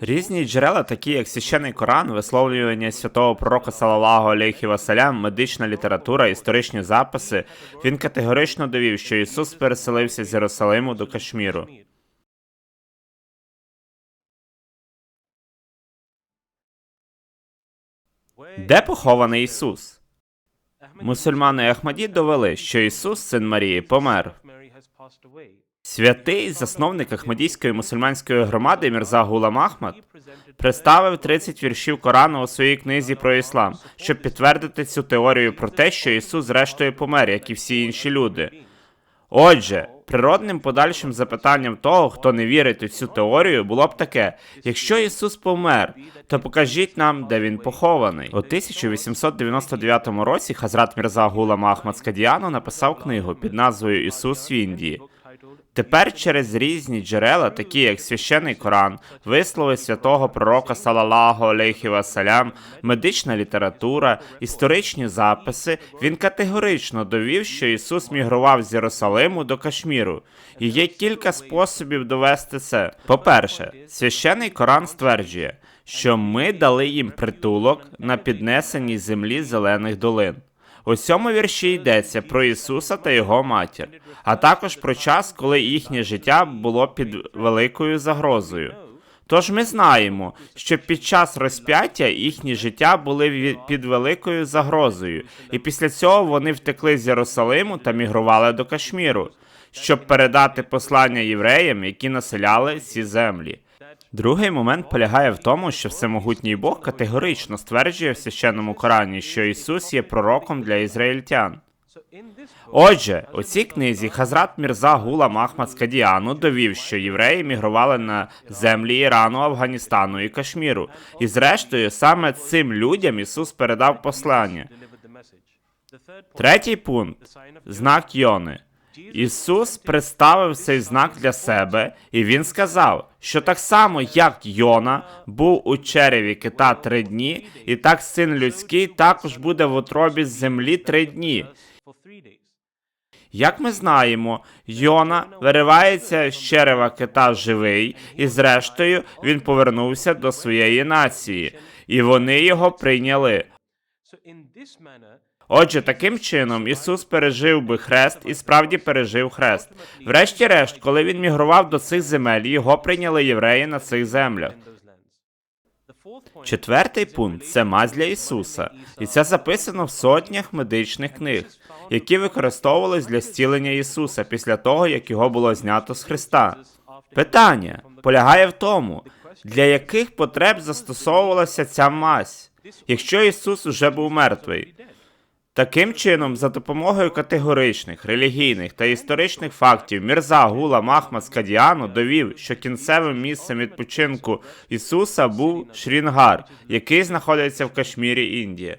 Різні джерела, такі як священний Коран, висловлювання святого пророка Салалаху алейхі васалям, медична література, історичні записи, він категорично довів, що Ісус переселився з Єрусалиму до Кашміру. Де похований Ісус? Мусульмани Ахмаді довели, що Ісус, син Марії, помер. Святий засновник Ахмадійської мусульманської громади Мірза Гулам Ахмад представив 30 віршів Корану у своїй книзі про іслам, щоб підтвердити цю теорію про те, що Ісус зрештою помер, як і всі інші люди. Отже, природним подальшим запитанням того, хто не вірить у цю теорію, було б таке: якщо Ісус помер, то покажіть нам, де він похований. У 1899 році Хазрат Мірза Гулам Ахмад Скадіану написав книгу під назвою Ісус в Індії. Тепер через різні джерела, такі як священий Коран, вислови святого пророка Салалаху алейхі васалям, медична література, історичні записи, він категорично довів, що Ісус мігрував з Єрусалиму до Кашміру. І є кілька способів довести це. По-перше, священий Коран стверджує, що ми дали їм притулок на піднесеній землі зелених долин. У цьому вірші йдеться про Ісуса та його матір, а також про час, коли їхнє життя було під великою загрозою. Тож ми знаємо, що під час розп'яття їхні життя були під великою загрозою, і після цього вони втекли з Єрусалиму та мігрували до Кашміру, щоб передати послання євреям, які населяли ці землі. Другий момент полягає в тому, що всемогутній Бог категорично стверджує в священному Корані, що Ісус є пророком для ізраїльтян. Отже, у цій книзі Хазрат Мірза Гулам Ахмад Скадіану довів, що євреї мігрували на землі Ірану, Афганістану і Кашміру. І зрештою, саме цим людям Ісус передав послання. Третій пункт знак Йони. Ісус представив цей знак для себе, і він сказав, що так само, як Йона був у череві кита три дні, і так син людський також буде в утробі землі три дні. Як ми знаємо, Йона виривається з черева кита живий, і зрештою він повернувся до своєї нації, і вони його прийняли. Отже, таким чином Ісус пережив би хрест і справді пережив хрест. Врешті-решт, коли він мігрував до цих земель, його прийняли євреї на цих землях. Четвертий пункт це мазь для Ісуса, і це записано в сотнях медичних книг, які використовувались для зцілення Ісуса після того, як його було знято з Христа. Питання полягає в тому, для яких потреб застосовувалася ця мазь, якщо Ісус уже був мертвий. Таким чином, за допомогою категоричних, релігійних та історичних фактів, Мірза Гула Махмад Скадіану довів, що кінцевим місцем відпочинку Ісуса був Шрінгар, який знаходиться в Кашмірі, Індія.